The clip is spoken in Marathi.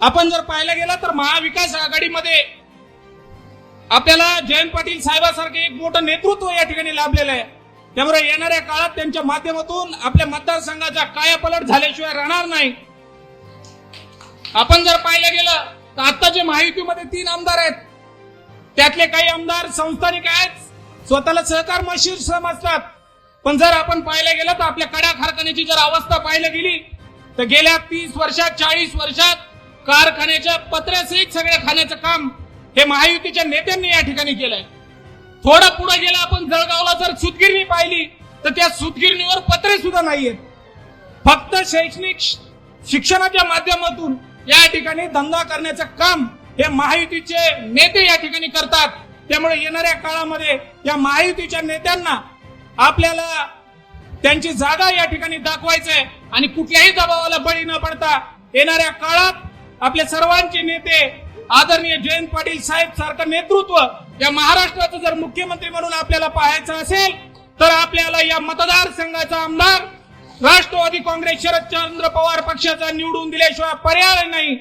आपण जर पाहायला गेला तर महाविकास आघाडीमध्ये आपल्याला जयंत पाटील साहेबासारखे एक मोठं नेतृत्व या ठिकाणी लाभलेलं आहे. त्यामुळे येणाऱ्या काळात त्यांच्या माध्यमातून आपल्या मतदारसंघाचा कायापलट झाल्याशिवाय राहणार नाही. आपण जर पाहिलं गेलं तर आत्ताचे महायुतीमध्ये तीन आमदार आहेत त्यातले काही आमदार संस्थानिक आहेत स्वतःला सहकार मशीर समजतात पण जर आपण पाहायला गेलं तर आपल्या कड्या कारखान्याची जर अवस्था पाहायला गेली तर गेल्या तीस वर्षात चाळीस वर्षात कारखान्याच्या पत्र्यासहित सगळ्या खाण्याचं काम हे महायुतीच्या नेत्यांनी या ठिकाणी केलंय. थोडं पुढे गेलं आपण जळगावला जर सुतगिरणी पाहिली तर त्या सुतगिरणीवर पत्रे सुद्धा नाहीयेत. फक्त शैक्षणिक शिक्षणाच्या माध्यमातून या ठिकाणी धंदा करण्याचं काम हे महायुतीचे नेते या ठिकाणी करतात. त्यामुळे येणाऱ्या काळामध्ये या महायुतीच्या नेत्यांना आपल्याला त्यांची जागा या ठिकाणी दाखवायचंय आणि कुठल्याही दबावाला बळी न पडता येणाऱ्या काळात आपले सर्वांचे नेते आदरणीय जयंत पाटील साहेब सारखं नेतृत्व या महाराष्ट्राचं जर मुख्यमंत्री म्हणून आपल्याला पाहायचं असेल तर आपल्याला या मतदारसंघाचा आमदार राष्ट्रवादी काँग्रेस शरदचंद्र पवार पक्षाचा निवडून दिल्याशिवाय पर्याय नाही.